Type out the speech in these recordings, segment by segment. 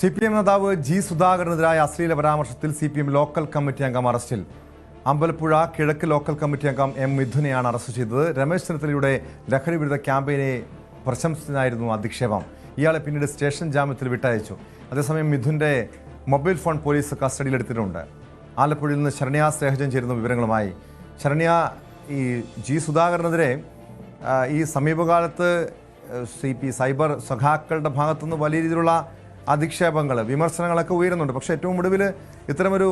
C P M നേതാവ് G സുധാകരനെതിരായ അശ്ലീല പരാമർശത്തിൽ C P M local committee അംഗം അറസ്റ്റിൽ. അമ്പലപ്പുഴ കിഴക്ക് ലോക്കൽ കമ്മിറ്റി അംഗം എം മിഥുനെയാണ് അറസ്റ്റ് ചെയ്തത്. രമേശ് ചെന്നിത്തലയുടെ ലഹരി വിരുദ്ധ ക്യാമ്പയിനെ പ്രശംസിച്ചതിനായിരുന്നു അധിക്ഷേപം. ഇയാളെ പിന്നീട് സ്റ്റേഷൻ ജാമ്യത്തിൽ വിട്ടയച്ചു. അതേസമയം മിഥുന്റെ മൊബൈൽ ഫോൺ പോലീസ് കസ്റ്റഡിയിലെടുത്തിട്ടുണ്ട്. ആലപ്പുഴയിൽ നിന്ന് ശരണ്യ സ്നേഹജൻ ചേരുന്ന വിവരങ്ങളുമായി. ശരണ്യ ഈ ജി സുധാകരനെതിരെ ഈ സമീപകാലത്ത് സി പി സൈബർ സഖാക്കളുടെ ഭാഗത്തുനിന്ന് വലിയ രീതിയിലുള്ള അധിക്ഷേപങ്ങൾ വിമർശനങ്ങളൊക്കെ ഉയരുന്നുണ്ട്. പക്ഷേ ഏറ്റവും ഒടുവിൽ ഇത്തരമൊരു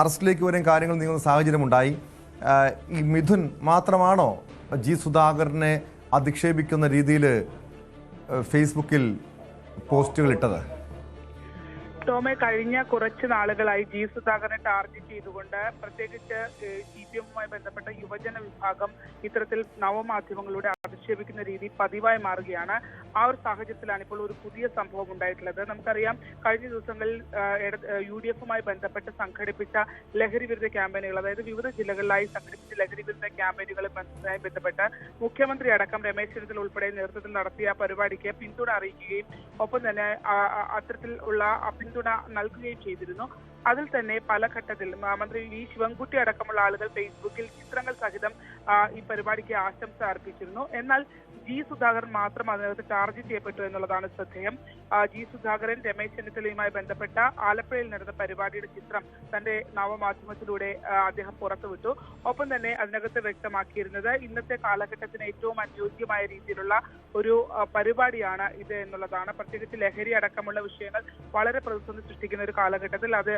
അറസ്റ്റിലേക്ക് വരും കാര്യങ്ങൾ നീങ്ങുന്ന സാഹചര്യമുണ്ടായി. ഈ മിഥുൻ മാത്രമാണോ ജി സുധാകരനെ അധിക്ഷേപിക്കുന്ന രീതിയിൽ ഫേസ്ബുക്കിൽ പോസ്റ്റുകൾ ഇട്ടത്? ടോമെ കഴിഞ്ഞ കുറച്ച് നാളുകളായി ജി സുധാകരനെ ടാർഗറ്റ് ചെയ്തുകൊണ്ട് പ്രത്യേകിച്ച് സി പി എമ്മുമായി ബന്ധപ്പെട്ട യുവജന വിഭാഗം ഇത്തരത്തിൽ നവമാധ്യമങ്ങളിലൂടെ അധിക്ഷേപിക്കുന്ന രീതി പതിവായി മാറുകയാണ്. ആ ഒരു സാഹചര്യത്തിലാണ് ഇപ്പോൾ ഒരു പുതിയ സംഭവം ഉണ്ടായിട്ടുള്ളത്. നമുക്കറിയാം കഴിഞ്ഞ ദിവസങ്ങളിൽ യു ഡി എഫുമായി ബന്ധപ്പെട്ട് സംഘടിപ്പിച്ച ലഹരി വിരുദ്ധ ക്യാമ്പയിനുകൾ അതായത് വിവിധ ജില്ലകളിലായി സംഘടിപ്പിച്ച ലഹരി വിരുദ്ധ ക്യാമ്പയിനുകളുമായി ബന്ധപ്പെട്ട് മുഖ്യമന്ത്രി അടക്കം രമേശ് ചെന്നിത്തല ഉൾപ്പെടെ നേതൃത്വത്തിൽ നടത്തിയ പരിപാടിക്ക് പിന്തുണ അറിയിക്കുകയും ഒപ്പം തന്നെ അത്തരത്തിൽ ഉള്ള പിന്തുണ നൽകുകയും ചെയ്തിരുന്നു. അതിൽ തന്നെ പല ഘട്ടത്തിൽ മന്ത്രി വി ശിവൻകുട്ടി അടക്കമുള്ള ആളുകൾ ഫേസ്ബുക്കിൽ ചിത്രങ്ങൾ സഹിതം ഈ പരിപാടിക്ക് ആശംസ അർപ്പിച്ചിരുന്നു. എന്നാൽ ജി. സുധാകരൻ മാത്രം അതിനകത്ത് ചാർജ് ചെയ്യപ്പെട്ടു എന്നുള്ളതാണ് ശ്രദ്ധേയം. ജി സുധാകരൻ രമേശ് ചെന്നിത്തലയുമായി ബന്ധപ്പെട്ട ആലപ്പുഴയിൽ നടന്ന പരിപാടിയുടെ ചിത്രം തന്റെ നവമാധ്യമത്തിലൂടെ അദ്ദേഹം പുറത്തുവിട്ടു. ഒപ്പം തന്നെ അതിനകത്ത് വ്യക്തമാക്കിയിരുന്നത് ഇന്നത്തെ കാലഘട്ടത്തിന് ഏറ്റവും അനുയോജ്യമായ രീതിയിലുള്ള ഒരു പരിപാടിയാണ് ഇത് എന്നുള്ളതാണ്. പ്രത്യേകിച്ച് ലഹരി അടക്കമുള്ള വിഷയങ്ങൾ വളരെ പ്രതിസന്ധി സൃഷ്ടിക്കുന്ന ഒരു കാലഘട്ടത്തിൽ അത്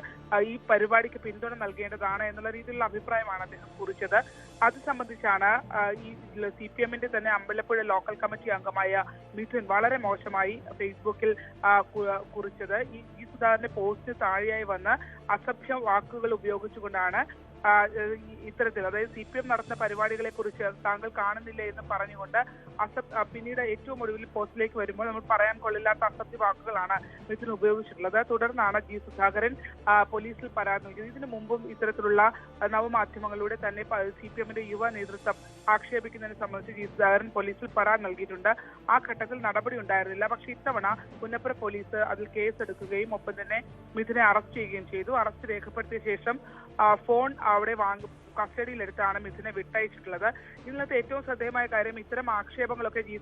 ഈ പരിപാടിക്ക് പിന്തുണ നൽകേണ്ടതാണ് എന്നുള്ള രീതിയിലുള്ള അഭിപ്രായമാണ് അദ്ദേഹം കുറിച്ചത്. അത് സംബന്ധിച്ചാണ് ഈ സി പി എമ്മിന്റെ തന്നെ അമ്പലപ്പുഴ ലോക്കൽ കമ്മിറ്റി അംഗമായ മിഥുൻ വളരെ മോശമായി ഫേസ്ബുക്കിൽ കുറിച്ചത്. ഈ സുധാകരന്റെ പോസ്റ്റ് താഴെയായി വന്ന അസഭ്യ വാക്കുകൾ ഉപയോഗിച്ചുകൊണ്ടാണ് ഇത്തരത്തിൽ അതായത് സി പി എം നടത്തുന്ന പരിപാടികളെ കുറിച്ച് താങ്കൾ കാണുന്നില്ല എന്ന് പറഞ്ഞുകൊണ്ട് ആ, പിന്നീട് ഏറ്റവും ഒടുവിൽ പോസ്റ്റിലേക്ക് വരുമ്പോൾ നമ്മൾ പറയാൻ കൊള്ളില്ലാത്ത അസഭ്യ വാക്കുകളാണ് മിഥുൻ ഉപയോഗിച്ചിട്ടുള്ളത്. തുടർന്നാണ് ജി സുധാകരൻ പോലീസിൽ പരാതി നൽകിയത്. ഇതിനു മുമ്പും ഇത്തരത്തിലുള്ള നവമാധ്യമങ്ങളിലൂടെ തന്നെ സി പി എമ്മിന്റെ യുവ നേതൃത്വം ആക്ഷേപിക്കുന്നതിനെ സംബന്ധിച്ച് ജി സുധാകരൻ പോലീസിൽ പരാതി നൽകിയിട്ടുണ്ട്. ആ ഘട്ടത്തിൽ നടപടി ഉണ്ടായിരുന്നില്ല. പക്ഷേ ഇത്തവണ പുന്നപ്പുറ പോലീസ് അതിൽ കേസെടുക്കുകയും ഒപ്പം തന്നെ മിഥുനെ അറസ്റ്റ് ചെയ്യുകയും ചെയ്തു. അറസ്റ്റ് രേഖപ്പെടുത്തിയ ശേഷം ഫോൺ അവിടെ വാങ്ങി കസ്റ്റഡിയിലെടുത്താണ് മിസ്സിനെ വിട്ടയച്ചിട്ടുള്ളത്. ഇന്നത്തെ ഏറ്റവും ശ്രദ്ധേയമായ കാര്യം ഇത്തരം ആക്ഷേപങ്ങളൊക്കെ ജി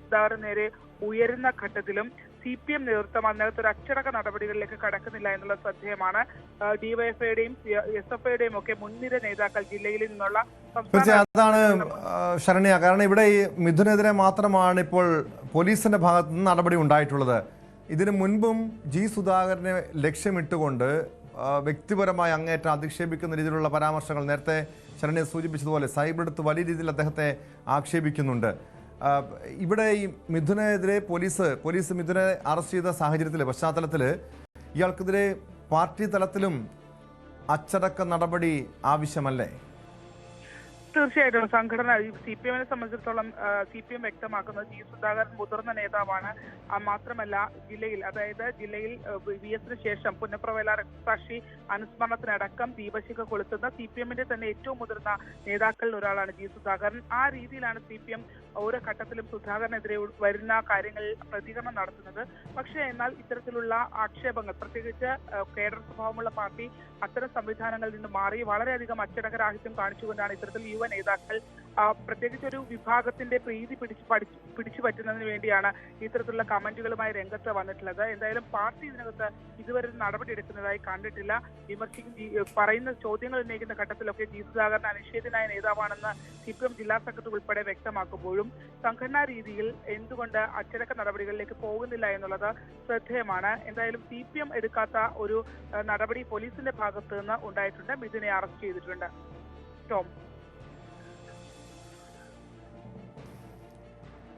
നേരെ ഉയരുന്ന ഘട്ടത്തിലും സി പി എം നേതൃത്വം അന്നേരത്തെ ഒരു അച്ചടക്ക നടപടികളിലേക്ക് കടക്കുന്നില്ല എന്നുള്ള ശ്രദ്ധേയമാണ്. ഡിവൈഎഫ്ഐയുടെയും എസ് എഫ് ഐയുടെയും ഒക്കെ മുൻനിര നേതാക്കൾ ജില്ലയിൽ നിന്നുള്ള അതാണ് ശരണ്യ. കാരണം ഇവിടെ ഈ മിഥുനെതിരെ മാത്രമാണ് ഇപ്പോൾ പോലീസിന്റെ ഭാഗത്തു നിന്ന് നടപടി ഉണ്ടായിട്ടുള്ളത്. ഇതിനു മുൻപും ജി സുധാകരനെ ലക്ഷ്യമിട്ടുകൊണ്ട് വ്യക്തിപരമായി അങ്ങേറ്റം അധിക്ഷേപിക്കുന്ന രീതിയിലുള്ള പരാമർശങ്ങൾ നേരത്തെ ശരണ്യ സൂചിപ്പിച്ചതുപോലെ സൈബർ എടുത്ത് വലിയ രീതിയിൽ അദ്ദേഹത്തെ ആക്ഷേപിക്കുന്നുണ്ട്. ഇവിടെ ഈ മിഥുനെതിരെ പോലീസ് പോലീസ് മിഥുനെ അറസ്റ്റ് ചെയ്ത സാഹചര്യത്തിൽ പശ്ചാത്തലത്തിൽ ഇയാൾക്കെതിരെ പാർട്ടി തലത്തിലും അച്ചടക്ക നടപടി ആവശ്യമല്ലേ? തീർച്ചയായിട്ടും. സംഘടന സി പി എമ്മിനെ സംബന്ധിച്ചിടത്തോളം സി പി എം വ്യക്തമാക്കുന്നത് ജി. സുധാകരൻ മുതിർന്ന നേതാവാണ്. മാത്രമല്ല ജില്ലയിൽ അതായത് ജില്ലയിൽ വി എസിന് ശേഷം പുന്നപ്രവേല രക്തസാക്ഷി അനുസ്മരണത്തിനടക്കം ദീപശിഖ കൊളുത്തുന്ന സി പി എമ്മിന്റെ തന്നെ ഏറ്റവും മുതിർന്ന നേതാക്കളിൽ ഒരാളാണ് ജി. സുധാകരൻ. ആ രീതിയിലാണ് സി പി എം ഓരോ ഘട്ടത്തിലും സുധാകരനെതിരെ വരുന്ന കാര്യങ്ങളിൽ പ്രതികരണം നടത്തുന്നത്. പക്ഷേ എന്നാൽ ഇത്തരത്തിലുള്ള ആക്ഷേപങ്ങൾ പ്രത്യേകിച്ച് കേഡർ സ്വഭാവമുള്ള പാർട്ടി അത്തരം സംവിധാനങ്ങളിൽ നിന്ന് മാറി വളരെയധികം അച്ചടക്കരാഹിത്യം കാണിച്ചുകൊണ്ടാണ് ഇത്തരത്തിൽ യുവ നേതാക്കൾ പ്രത്യേകിച്ച് ഒരു വിഭാഗത്തിന്റെ പ്രീതി പിടിച്ച് പിടിച്ചു പറ്റുന്നതിന് വേണ്ടിയാണ് ഇത്തരത്തിലുള്ള കമന്റുകളുമായി രംഗത്ത് വന്നിട്ടുള്ളത്. എന്തായാലും പാർട്ടി ഇതിനകത്ത് ഇതുവരെ നടപടി എടുക്കുന്നതായി കണ്ടിട്ടില്ല. വിമർശിക്കും പറയുന്ന ചോദ്യങ്ങൾ ഉന്നയിക്കുന്ന ഘട്ടത്തിലൊക്കെ ജി സുധാകരൻ അനിഷേധനായ നേതാവാണെന്ന് സിപിഎം ജില്ലാ സെക്രട്ടറി ഉൾപ്പെടെ വ്യക്തമാക്കുമ്പോഴും സംഘടനാ രീതിയിൽ എന്തുകൊണ്ട് അച്ചടക്ക നടപടികളിലേക്ക് പോകുന്നില്ല എന്നുള്ളത് ശ്രദ്ധേയമാണ്. എന്തായാലും സി പി എം എടുക്കാത്ത ഒരു നടപടി പോലീസിന്റെ ഭാഗത്ത് നിന്ന് ഉണ്ടായിട്ടുണ്ട്. മിഥുനെ അറസ്റ്റ് ചെയ്തിട്ടുണ്ട്. ടോം.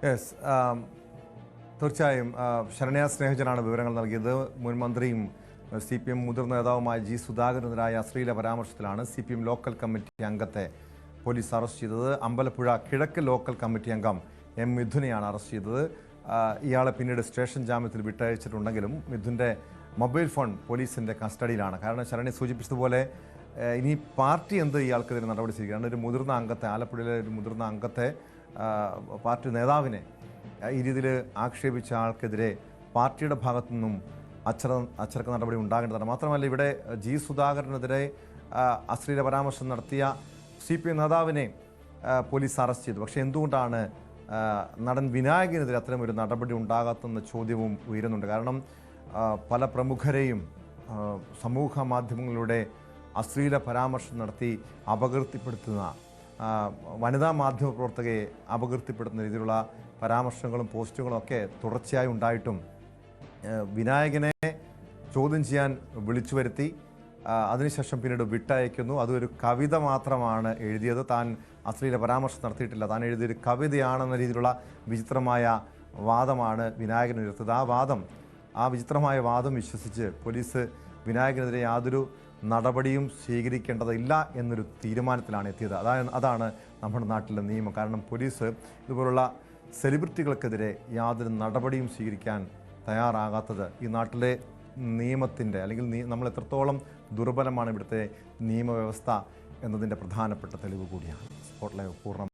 യെസ് തീർച്ചയായും ആ, ശരണ്യ സ്നേഹജനാണ് വിവരങ്ങൾ നൽകിയത്. മുൻ മന്ത്രിയും സി പി എം മുതിർന്ന നേതാവുമായ ജി സുധാകരനെതിരായ അശ്ലീല പരാമർശത്തിലാണ് C P M local committee അംഗത്തെ പോലീസ് അറസ്റ്റ് ചെയ്തത്. അമ്പലപ്പുഴ കിഴക്ക് ലോക്കൽ കമ്മിറ്റി അംഗം എം മിഥുനെയാണ് അറസ്റ്റ് ചെയ്തത്. ഇയാളെ പിന്നീട് സ്റ്റേഷൻ ജാമ്യത്തിൽ വിട്ടയച്ചിട്ടുണ്ടെങ്കിലും മിഥുന്റെ മൊബൈൽ ഫോൺ പോലീസിന്റെ കസ്റ്റഡിയിലാണ്. കാരണം ശരണ്യ സൂചിപ്പിച്ചതുപോലെ ഇനി പാർട്ടി എന്ത് ഇയാൾക്കെതിരെ നടപടി സ്വീകരിക്കണം ഒരു മുതിർന്ന അംഗത്തെ ആലപ്പുഴയിലെ ഒരു മുതിർന്ന അംഗത്തെ പാർട്ടി നേതാവിനെ ഈ രീതിയിൽ ആക്ഷേപിച്ച ആൾക്കെതിരെ പാർട്ടിയുടെ ഭാഗത്തു നിന്നും അച്ചട അച്ചടക്ക നടപടി ഉണ്ടാകേണ്ടതാണ്. മാത്രമല്ല ഇവിടെ ജി സുധാകരനെതിരെ അശ്ലീല പരാമർശം നടത്തിയ സി പി നേതാവിനെ പോലീസ് അറസ്റ്റ് ചെയ്തു. പക്ഷേ എന്തുകൊണ്ടാണ് നടൻ വിനായകനെതിരെ അത്തരമൊരു നടപടി ഉണ്ടാകാത്തെന്ന ചോദ്യവും ഉയരുന്നുണ്ട്. കാരണം പല പ്രമുഖരെയും സമൂഹ മാധ്യമങ്ങളിലൂടെ അശ്ലീല പരാമർശം നടത്തി അപകീർത്തിപ്പെടുത്തുന്ന വനിതാ മാധ്യമ പ്രവർത്തകയെ അപകീർത്തിപ്പെടുത്തുന്ന രീതിയിലുള്ള പരാമർശങ്ങളും പോസ്റ്റുകളും ഒക്കെ തുടർച്ചയായി ഉണ്ടായിട്ടും വിനായകനെ ചോദ്യം ചെയ്യാൻ വിളിച്ചു വരുത്തി അതിനുശേഷം പിന്നീട് വിട്ടയക്കുന്നു. അതൊരു കവിത മാത്രമാണ് എഴുതിയത്. താൻ അശ്ലീല പരാമർശം നടത്തിയിട്ടില്ല. താൻ എഴുതിയൊരു കവിതയാണെന്ന രീതിയിലുള്ള വിചിത്രമായ വാദമാണ് വിനായകൻ ഉയർത്തത് ആ വാദം ആ വിചിത്രമായ വാദം വിശ്വസിച്ച് പോലീസ് വിനായകനെതിരെ യാതൊരു നടപടിയും സ്വീകരിക്കേണ്ടതില്ല എന്നൊരു തീരുമാനത്തിലാണ് എത്തിയത്. അതാണ് അതാണ് നമ്മുടെ നാട്ടിലെ നിയമം. കാരണം പോലീസ് ഇതുപോലുള്ള സെലിബ്രിറ്റികൾക്കെതിരെ യാതൊരു നടപടിയും സ്വീകരിക്കാൻ തയ്യാറാകാത്തത് ഈ നാട്ടിലെ നിയമത്തിന്റെ അല്ലെങ്കിൽ നമ്മൾ എത്രത്തോളം ദുർബലമാണ് ഇവിടുത്തെ നിയമവ്യവസ്ഥ എന്നതിന്റെ പ്രധാനപ്പെട്ട തെളിവ് കൂടിയാണ്. സ്പോട്ട് ലൈവ് പൂർണ